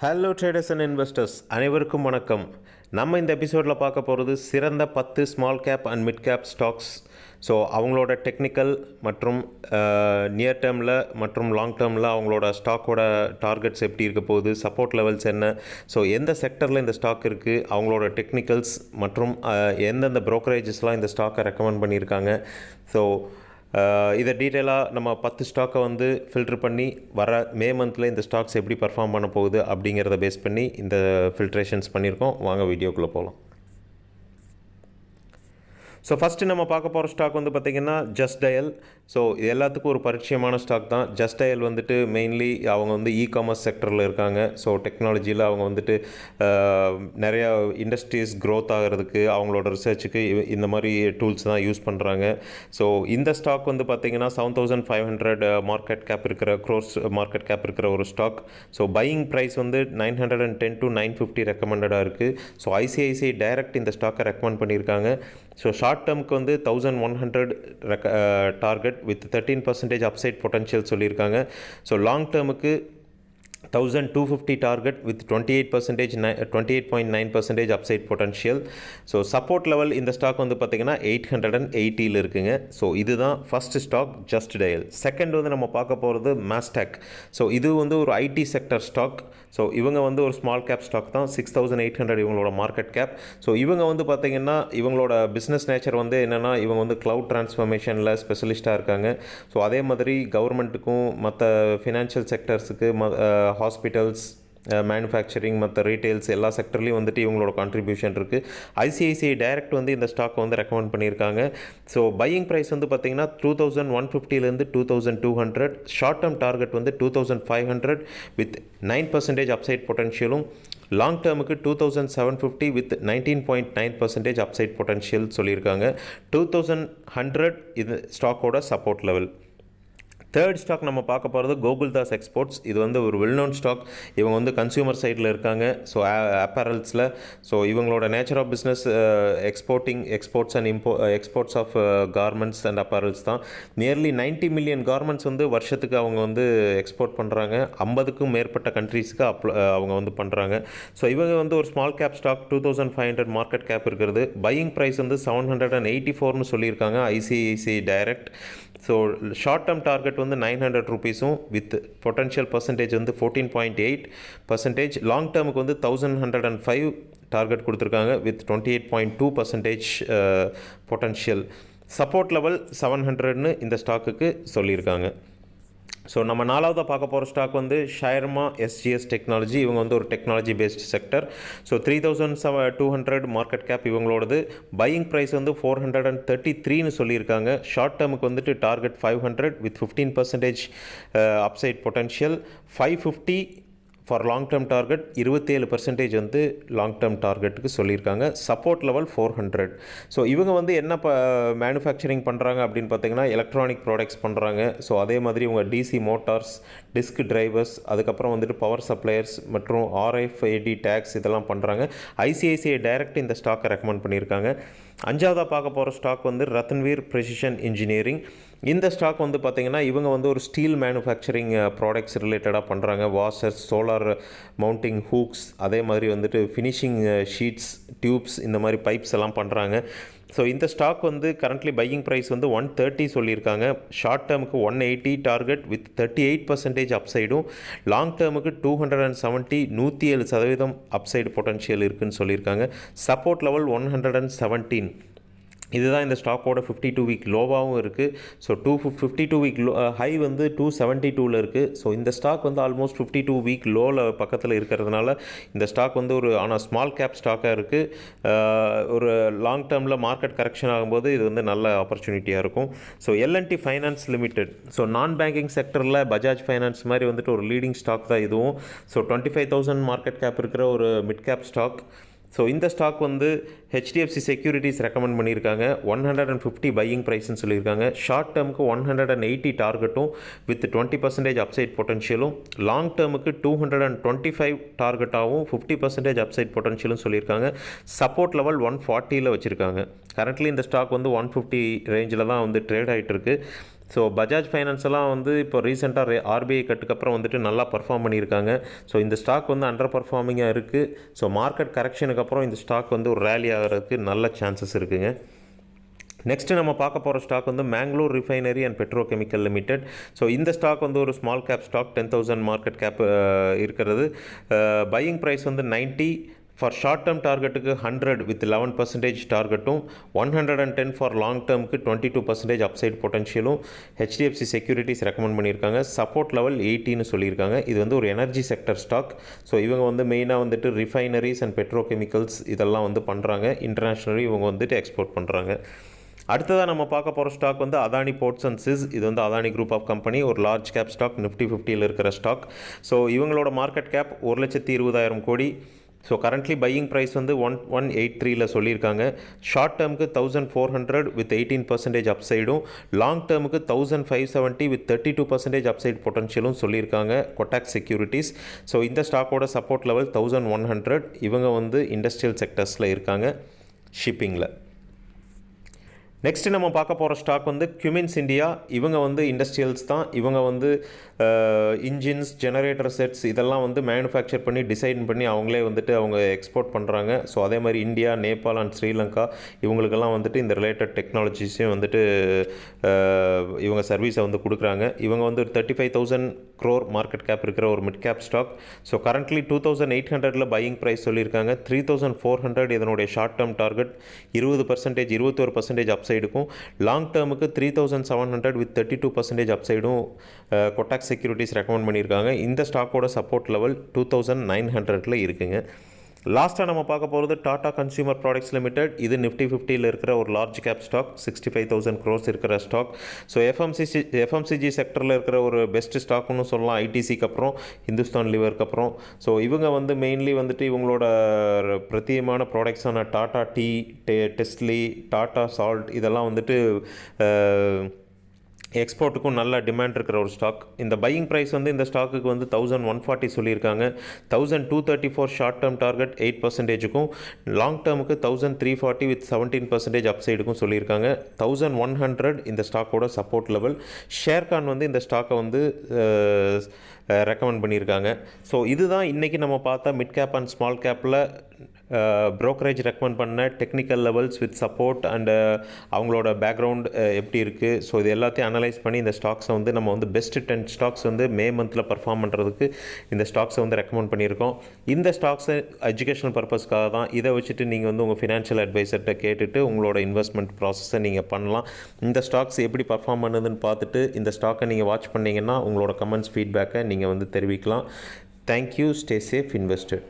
Hello traders and investors அனைவருக்கும் வணக்கம். நம்ம இந்த எபிசோடில் பார்க்க போகிறது சிறந்த பத்து small cap and mid cap stocks so அவங்களோட டெக்னிக்கல் மற்றும் நியர் டேர்மில் மற்றும் லாங் டேர்மில் அவங்களோட ஸ்டாக்கோட டார்கெட்ஸ் எப்படி இருக்க போகுது சப்போர்ட் லெவல்ஸ் என்ன? ஸோ எந்த செக்டரில் இந்த ஸ்டாக் இருக்குது அவங்களோட டெக்னிக்கல்ஸ் மற்றும் எந்தெந்த ப்ரோக்கரேஜஸ்லாம் இந்த ஸ்டாக்கை ரெக்கமெண்ட் பண்ணியிருக்காங்க. ஸோ இதை டீட்டெயிலாக நம்ம பத்து ஸ்டாக்கை வந்து ஃபில்டர் பண்ணி வர மே மந்தில் இந்த ஸ்டாக்ஸ் எப்படி பர்ஃபார்ம் பண்ண போகுது அப்படிங்கிறத பேஸ் பண்ணி இந்த ஃபில்ட்ரேஷன்ஸ் பண்ணியிருக்கோம். வாங்க வீடியோக்குள்ளே போகலாம் ஸோ ஃபஸ்ட்டு நம்ம பார்க்க போகிற ஸ்டாக் வந்து பார்த்திங்கன்னா ஜஸ்ட் டயல் ஸோ இது எல்லாத்துக்கும் ஒரு பரிச்சயமான ஸ்டாக் தான். ஜஸ்ட் டயல் வந்துட்டு மெயின்லி அவங்க வந்து இ காமர்ஸ் செக்டரில் இருக்காங்க ஸோ டெக்னாலஜியில் அவங்க வந்துட்டு நிறையா இண்டஸ்ட்ரீஸ் க்ரோத் ஆகிறதுக்கு அவங்களோட ரிசர்ச்சுக்கு இந்த மாதிரி டூல்ஸ் தான் யூஸ் பண்ணுறாங்க ஸோ இந்த ஸ்டாக் வந்து பார்த்திங்கன்னா seven thousand five hundred market cap இருக்கிற க்ரோஸ் மார்க்கெட் கேப் இருக்கிற ஒரு ஸ்டாக் ஸோ பையிங் ப்ரைஸ் வந்து nine hundred and ten to nine fifty ரெக்கமெண்டடாக இருக்குது ஸோ ஐசிஐசிஐ டைரக்ட் இந்த ஸ்டாக்கை ரெக்கமெண்ட் பண்ணியிருக்காங்க. ஸோ ஷார்ட் டேர்முக்கு வந்து தௌசண்ட் ஒன் ஹண்ட்ரட் ரெக்க target with thirteen percentage upside potential சொல்லியிருக்காங்க. So long டேர்முக்கு thousand two fifty target with twenty eight percentage twenty eight point nine percentage upside potential so support level இந்த stock வந்து பார்த்திங்கன்னா eight hundred and எயிட்டியில் இருக்குங்க. So இதுதான் first stock Just Dial second வந்து நம்ம பார்க்க போகிறது மேஸ்டாக் ஸோ இது வந்து ஒரு ஐடி செக்டர் ஸ்டாக் ஸோ இவங்க வந்து ஒரு ஸ்மால் கேப் ஸ்டாக் தான். சிக்ஸ் தௌசண்ட் எயிட் ஹண்ட்ரட் இவங்களோட மார்க்கெட் கேப் ஸோ இவங்க வந்து பார்த்திங்கன்னா இவங்களோட பிஸ்னஸ் நேச்சர் வந்து என்னென்னா இவங்க வந்து க்ளவுட் ட்ரான்ஸ்ஃபர்மேஷனில் ஸ்பெஷலிஸ்ட்டாக இருக்காங்க. ஸோ அதே மாதிரி கவர்மெண்ட்டுக்கும் மற்ற ஃபினான்ஷியல் செக்டர்ஸுக்கு ம ஹாஸ்பிட்டல்ஸ் மேனுஃபேக்சரிங் மற்ற ரீட்டைல்ஸ் எல்லா செக்டர்லேயும் வந்துட்டு இவங்களோட கான்ட்ரிபியூஷன் இருக்குது ஐசிஐசிஐ டைரக்ட் வந்து இந்த ஸ்டாக் வந்து ரெக்கமெண்ட் பண்ணியிருக்காங்க. ஸோ பையிங் ப்ரைஸ் வந்து பார்த்தீங்கன்னா two thousand one ஃபிஃப்டிலேருந்து two thousand two hundred short term target வந்து two thousand five hundred with nine percentage upside பொட்டன்ஷியலும் long டேர்முக்கு two thousand seven fifty with nineteen point nine percentage upside potential சொல்லியிருக்காங்க. Two thousand hundred இது ஸ்டாக்கோட support level third stock நம்ம பார்க்க போகிறது Gokuldas exports இது வந்து ஒரு வெல்நோன் ஸ்டாக் இவங்க வந்து கன்சியூமர் சைடில் இருக்காங்க. ஸோ அப்பரல்ஸில் ஸோ இவங்களோட nature of business exporting exports and import exports of garments and apparels தான். நியர்லி 90 மில்லியன் கார்மெண்ட்ஸ் வந்து வருஷத்துக்கு அவங்க வந்து எக்ஸ்போர்ட் பண்ணுறாங்க ஐம்பதுக்கும் மேற்பட்ட கண்ட்ரீஸ்க்கு அப் uh, அவங்க வந்து பண்ணுறாங்க ஸோ இவங்க வந்து ஒரு small cap stock two thousand five hundred market cap இருக்கிறது. பையிங் ப்ரைஸ் வந்து செவன் ஹண்ட்ரட் அண்ட் எயிட்டி ஃபோர்னு சொல்லியிருக்காங்க ICICI direct so short term target வந்து நைன் ஹண்ட்ரட் ருபீஸும் வித் பொட்டன்ஷியல் பர்சன்டேஜ் வந்து fourteen point eight percentage long டேர்முக்கு வந்து thousand hundred and five target கொடுத்துருக்காங்க with twenty eight point two percentage potential support level seven ஹண்ட்ரட்னு இந்த ஸ்டாக்குக்கு சொல்லியிருக்காங்க. So நம்ம நாலாவதாக பார்க்க போகிற ஸ்டாக் வந்து ஷயர்மா எஸ்ஜிஎஸ் டெக்னாலஜி இவங்க வந்து ஒரு technology based sector so three thousand செவ two hundred market cap இவங்களோடது. பையிங் ப்ரைஸ் வந்து ஃபோர் ஹண்ட்ரட் அண்ட் தேர்ட்டி த்ரீன்னு சொல்லியிருக்காங்க ஷார்ட் டேர்முக்கு வந்துட்டு target five hundred with fifteen percentage upside potential five fifty for long term target இருபத்தேழு percentage வந்து long term டார்கெட்டுக்கு சொல்லியிருக்காங்க. Support level four hundred so இவங்க வந்து என்ன ப மேனுஃபேக்சரிங் பண்ணுறாங்க அப்படின்னு பார்த்தீங்கன்னா எலக்ட்ரானிக் ப்ராடக்ட்ஸ் பண்ணுறாங்க ஸோ அதே மாதிரி இவங்க டிசி மோட்டார்ஸ் டிஸ்க் டிரைவர்ஸ் அதுக்கப்புறம் வந்துட்டு பவர் சப்ளையர்ஸ் மற்றும் ஆர்எஃப்ஐடி டேக்ஸ் இதெல்லாம் பண்ணுறாங்க ஐசிஐசிஐ டைரக்ட் இந்த ஸ்டாக்கை ரெக்கமெண்ட் பண்ணியிருக்காங்க. அஞ்சாவதாக பார்க்க போகிற ஸ்டாக் வந்து ரத்தன்வீர் ப்ரெசிஷன் இன்ஜினியரிங் இந்த ஸ்டாக் வந்து பார்த்திங்கன்னா இவங்க வந்து ஒரு ஸ்டீல் மேனுஃபேக்சரிங் ப்ராடக்ட்ஸ் ரிலேட்டடாக பண்ணுறாங்க வாஷர்ஸ் சோலார் மவுண்டிங் ஹூக்ஸ் அதே மாதிரி வந்துட்டு ஃபினிஷிங் ஷீட்ஸ் டியூப்ஸ் இந்த மாதிரி பைப்ஸ் எல்லாம் பண்ணுறாங்க ஸோ இந்த ஸ்டாக் வந்து கரண்ட்லி பையிங் ப்ரைஸ் வந்து ஒன் தேர்ட்டி சொல்லியிருக்காங்க. Short டேர்முக்கு one eighty target with thirty eight percentage அப்சைடும் long டேர்முக்கு டூ ஹண்ட்ரட் அண்ட் செவன்ட்டி நூற்றி ஏழு சதவீதம் அப்சைடு பொட்டன்ஷியல் இருக்குதுன்னு சொல்லியிருக்காங்க. Support level one hundred and seventeen இதுதான் இந்த ஸ்டாக்கோட ஃபிஃப்டி டூ வீக் லோவாகவும் இருக்குது so to fifty two week low high வந்து டூ செவன்ட்டி டூவில் இருக்குது ஸோ இந்த ஸ்டாக் வந்து ஆல்மோஸ்ட் ஃபிஃப்டி டூ வீக் லோவில் பக்கத்தில் இருக்கிறதுனால இந்த ஸ்டாக் வந்து ஒரு ஆனால் ஸ்மால் கேப் ஸ்டாக்காக இருக்குது ஒரு லாங் டேர்மில் மார்க்கெட் கரெக்ஷன் ஆகும்போது இது வந்து நல்ல ஆப்பர்ச்சுனிட்டியாக இருக்கும். So LNT finance limited so நான் பேங்கிங் செக்டரில் பஜாஜ் ஃபைனான்ஸ் மாதிரி வந்துட்டு ஒரு லீடிங் ஸ்டாக் தான் இதுவும். So twenty five thousand market cap இருக்கிற ஒரு மிட் கேப் ஸ்டாக் ஸோ இந்த ஸ்டாக் வந்து ஹெச்டிஎஃப்சி செக்யூரிட்டிஸ் ரெக்கமெண்ட் பண்ணியிருக்காங்க one hundred and fifty buying ப்ரைஸ்னு சொல்லியிருக்காங்க ஷார்ட் டேர்முக்கு ஒன் ஹண்ட்ரட் அண்ட் எயிட்டி டார்கெட்டும் வித் டுவெண்ட்டி பர்சன்டேஜ் அப்சைட் பொட்டன்ஷியலும் long டேர்முக்கு two hundred and twenty five டார்கெட்டாகவும் fifty percentage upside பொட்டன்ஷியலும் சொல்லியிருக்காங்க. Support level one ஃபார்ட்டியில் வச்சுருக்காங்க. கரண்ட்லி இந்த ஸ்டாக் வந்து ஒன் ஃபிஃப்டி ரேஞ்சில் தான் வந்து ட்ரேட் ஆகிட்டு இருக்குது ஸோ பஜாஜ் ஃபைனான்ஸ் எல்லாம் வந்து இப்போ ரீசெண்டாக ஆர்பிஐ கட்டுக்கப்புறம் வந்துட்டு நல்லா பர்ஃபார்ம் பண்ணியிருக்காங்க. ஸோ இந்த ஸ்டாக் வந்து அண்டர் பர்ஃபார்மிங்காக இருக்குது ஸோ மார்க்கெட் கரெக்ஷனுக்கு அப்புறம் இந்த ஸ்டாக் வந்து ஒரு ரேலி ஆகிறதுக்கு நல்ல சான்சஸ் இருக்குங்க. நெக்ஸ்ட்டு நம்ம பார்க்க போகிற ஸ்டாக் வந்து Mangalore Refinery and Petrochemical Limited so இந்த ஸ்டாக் வந்து ஒரு small cap stock ten thousand market cap இருக்கிறது. பையிங் ப்ரைஸ் வந்து 90 ஃபார் ஷார்ட் டேர்ம் டார்கெட்டுக்கு hundred with eleven percentage டார்கெட்டும் one hundred and ten for long டேர்முக்கு twenty two percentage upside பொட்டன்ஷியலும் HDFC securities recommend பண்ணியிருக்காங்க. Support level எயிட்டின்னு சொல்லியிருக்காங்க. இது வந்து ஒரு எனர்ஜி செக்டர் ஸ்டாக் ஸோ இவங்க வந்து மெயினாக வந்துட்டு ரிஃபைனரிஸ் அண்ட் பெட்ரோகெமிக்கல்ஸ் இதெல்லாம் வந்து பண்ணுறாங்க இன்டர்நேஷ்னலி இவங்க வந்துட்டு எக்ஸ்போர்ட் பண்ணுறாங்க அடுத்ததாக நம்ம பார்க்க போகிற ஸ்டாக் வந்து அதானி போர்ட்ஸ் அண்ட் சிஸ் இது வந்து அதானி குரூப் ஆஃப் கம்பெனி ஒரு லார்ஜ் கேப் ஸ்டாக் நிஃப்டி ஃபிஃப்டியில் இருக்கிற ஸ்டாக் ஸோ இவங்களோட மார்க்கெட் கேப் ஒரு லட்சத்தி இருபதாயிரம் கோடி. ஸோ கரண்ட்லி பையிங் ப்ரைஸ் வந்து ஒன் ஒன் எயிட் த்ரீல சொல்லியிருக்காங்க. Short டேர்முக்கு thousand four hundred with eighteen percentage அப்சைடும் long டேர்முக்கு thousand five seventy with thirty two percentage upside பொட்டன்ஷியலும் சொல்லியிருக்காங்க கொட்டாக் செக்யூரிட்டிஸ் ஸோ இந்த ஸ்டாக்கோட support level thousand one hundred இவங்க வந்து இண்டஸ்ட்ரியல் செக்டர்ஸில் இருக்காங்க ஷிப்பிங்கில் next நம்ம பார்க்க போகிற ஸ்டாக் வந்து கியூமின்ஸ் இந்தியா இவங்க வந்து இண்டஸ்ட்ரியல்ஸ் தான். இவங்க வந்து இன்ஜின்ஸ் ஜெனரேட்டர் செட்ஸ் இதெல்லாம் வந்து மேனுஃபேக்சர் பண்ணி டிசைன் பண்ணி அவங்களே வந்துட்டு அவங்க எக்ஸ்போர்ட் பண்ணுறாங்க ஸோ அதே மாதிரி இந்தியா நேபாள் அண்ட் ஸ்ரீலங்கா இவங்களுக்கெல்லாம் வந்துட்டு இந்த ரிலேட்டட் டெக்னாலஜிஸையும் வந்துட்டு இவங்க சர்வீஸை வந்து கொடுக்குறாங்க. இவங்க வந்து ஒரு thirty five thousand crore market cap இருக்கிற ஒரு mid cap stock so currently two thousand eight ஹண்ட்ரடில் பையிங் ப்ரைஸ் சொல்லியிருக்காங்க. த்ரீ தௌசண்ட் ஃபோர் ஹண்ட்ரட் இதனுடைய ஷார்ட் டேர்ம் டார்கெட் இருபது பர்சன்டேஜ் இருபத்தோரு பர்சன்டேஜ் அப்சைடுக்கும் long டேர்முக்கு three thousand seven hundred with thirty two percentage அப்சைடும் Kotak securities recommend பண்ணியிருக்காங்க. இந்த ஸ்டாக்கோட support level two thousand nine ஹண்ட்ரடில் இருக்குங்க. லாஸ்ட்டாக நம்ம பார்க்க போகிறது டாடா கன்சியூமர் ப்ராடக்ட்ஸ் லிமிடெட் இது நிஃப்டி ஃபிஃப்டியில் இருக்கிற ஒரு large cap stock sixty five thousand crores இருக்கிற ஸ்டாக் ஸோ எஃப்எம்சிசி எஃப்எம்சிஜி செக்டரில் இருக்கிற ஒரு பெஸ்ட் ஸ்டாக்னு சொல்லலாம். ஐடிசிக்கு அப்புறம் ஹிந்துஸ்தான் லிவருக்கு அப்புறம். ஸோ இவங்க வந்து மெயின்லி வந்துட்டு இவங்களோட பிரத்தியமான ப்ராடக்ட்ஸான டாடா டீ டெ டெஸ்ட்லி டாடா சால்ட் இதெல்லாம் வந்துட்டு எக்ஸ்போர்ட்டுக்கும் நல்ல டிமாண்ட் இருக்கிற ஒரு ஸ்டாக் இந்த பையிங் ப்ரைஸ் வந்து இந்த ஸ்டாக்குக்கு வந்து தௌசண்ட் ஒன் ஃபார்ட்டி சொல்லியிருக்காங்க. Thousand two thirty four short term target eight பர்சன்டேஜுக்கும் long டேர்முக்கு thousand three forty with seventeen percentage அப்சைடுக்கும் சொல்லியிருக்காங்க. தௌசண்ட் ஒன் ஹண்ட்ரட் இந்த ஸ்டாக்கோட சப்போர்ட் லெவல் ஷேர்கான் வந்து இந்த ஸ்டாக்கை வந்து ரெக்கமெண்ட் பண்ணியிருக்காங்க. ஸோ இதுதான் இன்றைக்கி நம்ம பார்த்தா மிட் கேப் அண்ட் ஸ்மால் கேப்பில் ப்ரோக்கரேஜ் ரெக்கமெண்ட் பண்ண technical levels with support and அவங்களோட பேக்ரவுண்ட் எப்படி இருக்குது ஸோ இது எல்லாத்தையும் அனலைஸ் பண்ணி இந்த ஸ்டாக்ஸை வந்து நம்ம வந்து பெஸ்ட் டென் ஸ்டாக்ஸ் வந்து மே மந்தில் பர்ஃபார்ம் பண்ணுறதுக்கு இந்த ஸ்டாக்ஸை வந்து ரெக்கமெண்ட் பண்ணியிருக்கோம். இந்த ஸ்டாக்ஸை எஜுகேஷனல் பர்பஸ்க்காக தான் இதை வச்சுட்டு நீங்கள் வந்து உங்கள் ஃபினான்ஷியல் அட்வைசர்கிட்ட கேட்டுட்டு உங்களோட இன்வெஸ்ட்மெண்ட் ப்ராசஸை நீங்கள் பண்ணலாம். இந்த ஸ்டாக்ஸ் எப்படி பர்ஃபார்ம் பண்ணுதுன்னு பார்த்துட்டு இந்த ஸ்டாக்கை நீங்கள் வாட்ச் பண்ணிங்கன்னா உங்களோட கமெண்ட்ஸ் ஃபீட்பேக்கை நீங்கள் வந்து தெரிவிக்கலாம். Thank you stay safe invested